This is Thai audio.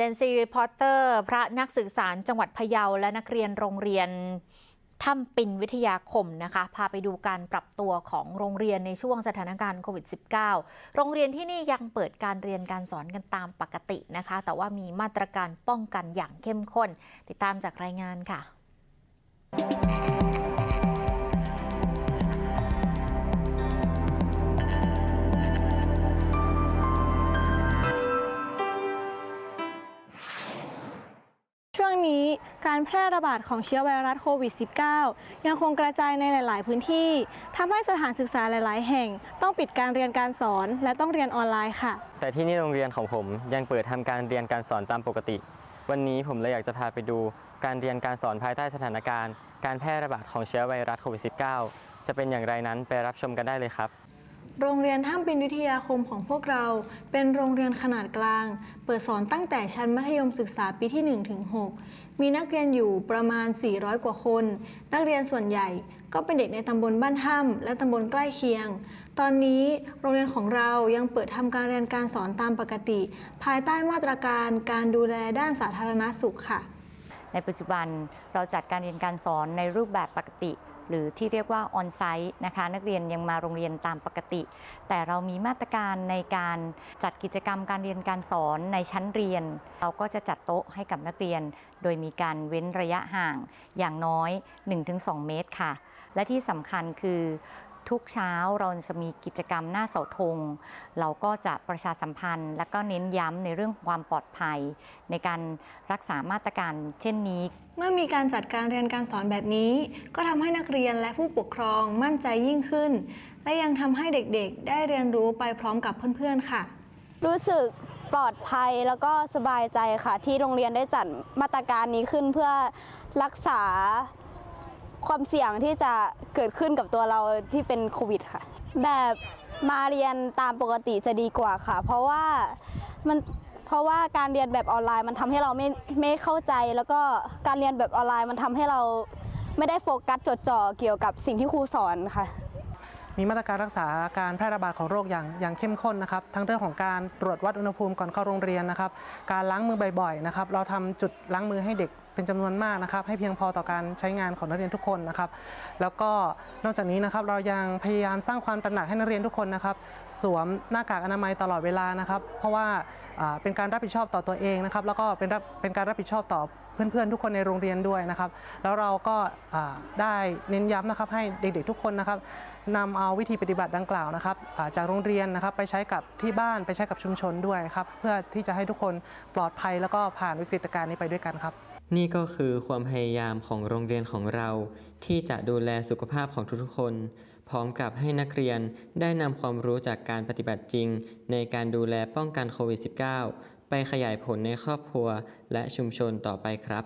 เจนซีรีพอร์เตอร์ พระนักสื่อสารจังหวัดพะเยาและนักเรียนโรงเรียนถ้ำปินวิทยาคมนะคะ พาไปดูการปรับตัวของโรงเรียนในช่วงสถานการณ์โควิด -19 โรงเรียนที่นี่ยังเปิดการเรียนการสอนกันตามปกตินะคะ แต่ว่ามีมาตรการป้องกันอย่างเข้มข้น ติดตามจากรายงานค่ะ นี้ การแพร่ระบาดของเชื้อไวรัสโควิด -19 ยังคงกระจายในหลาย ๆ พื้นที่ทำให้สถานศึกษาหลาย ๆ แห่ง ต้องปิดการเรียนการสอนและต้องเรียนออนไลน์ค่ะ แต่ที่นี่โรงเรียนของผมยังเปิดทำการเรียนการสอนตามปกติ วันนี้ผมเลยอยากจะพาไปดู การเรียนการสอนภายใต้สถานการณ์ การแพร่ระบาดของเชื้อไวรัสโควิด -19 จะเป็นอย่างไรนั้นไปรับชมกันได้เลยครับ โรงเรียนถ้ำปินวิทยาคมของพวกเรา เป็นโรงเรียนขนาดกลาง เปิดสอนตั้งแต่ชั้นมัธยมศึกษาปีที่ 1 ถึง 6 มีนักเรียนอยู่ประมาณ 400 กว่าคน นักเรียนส่วนใหญ่ก็เป็นเด็กในตำบลบ้านถ้ำและตำบลใกล้เคียง ตอนนี้โรงเรียนของเรายังเปิดทำการเรียนการสอนตามปกติ ภายใต้มาตรการการดูแลด้านสาธารณสุขค่ะ ในปัจจุบันเราจัดการเรียนการสอนในรูปแบบปกติ หรือที่เรียกว่าออนไซต์นะคะ นักเรียนยังมาโรงเรียนตามปกติ แต่เรามีมาตรการในการจัดกิจกรรมการเรียนการสอนในชั้นเรียน เราก็จะจัดโต๊ะให้กับนักเรียน โดยมีการเว้นระยะห่างอย่างน้อย 1-2 เมตรค่ะ และที่สำคัญคือ ทุกเช้าเราจะมีกิจกรรมหน้าเสาธง เราก็จะประชาสัมพันธ์ และก็เน้นย้ำในเรื่องความปลอดภัย ในการรักษามาตรการเช่นนี้ เมื่อมีการจัดการเรียนการสอนแบบนี้ ก็ทำให้นักเรียนและผู้ปกครองมั่นใจยิ่งขึ้น และยังทำให้เด็กๆ ได้เรียนรู้ไปพร้อมกับเพื่อนๆค่ะ รู้สึกปลอดภัยแล้วก็สบายใจค่ะ ที่โรงเรียนได้จัดมาตรการนี้ขึ้นเพื่อรักษา ความเสี่ยงที่จะเกิดขึ้นกับตัวเราที่เป็นโควิดค่ะ แบบมาเรียนตามปกติจะดีกว่าค่ะ เพราะว่ามันเพราะว่าการเรียนแบบออนไลน์มันทำให้เราไม่ไม่เข้าใจ แล้วก็การเรียนแบบออนไลน์มันทำให้เราไม่ได้โฟกัสจดจ่อเกี่ยวกับสิ่งที่ครูสอนค่ะ มีมาตรการรักษาการแพร่ระบาดของโรคอย่างอย่างเข้มข้นนะครับ ทั้งเรื่องของการตรวจวัดอุณหภูมิก่อนเข้าโรงเรียนนะครับ การล้างมือบ่อยๆนะครับ เราทำจุดล้างมือให้เด็กเป็นจำนวนมากนะครับ ให้เพียงพอต่อการใช้งานของนักเรียนทุกคนนะครับ แล้วก็นอกจากนี้นะครับเรายังพยายามสร้างความตระหนักให้นักเรียนทุกคนนะครับ สวมหน้ากากอนามัยตลอดเวลานะครับ เพราะว่าเป็นการรับผิดชอบต่อตัวเองนะครับ แล้วก็เป็นเป็นการรับผิดชอบต่อเพื่อนๆทุกคนในโรงเรียนด้วยนะครับ แล้วเราก็ได้เน้นย้ำนะครับให้เด็กๆทุกคนนะครับนำเอาวิธีปฏิบัติดังกล่าวนะครับจากโรงเรียนนะครับไปใช้กับที่บ้านไปใช้กับชุมชนด้วยครับเพื่อที่จะให้ทุกคนปลอดภัยแล้วก็ผ่านวิกฤตการณ์นี้ไปด้วยกันครับ นี่ก็คือความพยายามของโรงเรียนของเราที่จะดูแลสุขภาพของทุกๆคน พร้อมกับให้นักเรียนได้นำความรู้จากการปฏิบัติจริง ในการดูแลป้องกันโควิด -19 ไปขยายผลในครอบครัวและชุมชนต่อไปครับ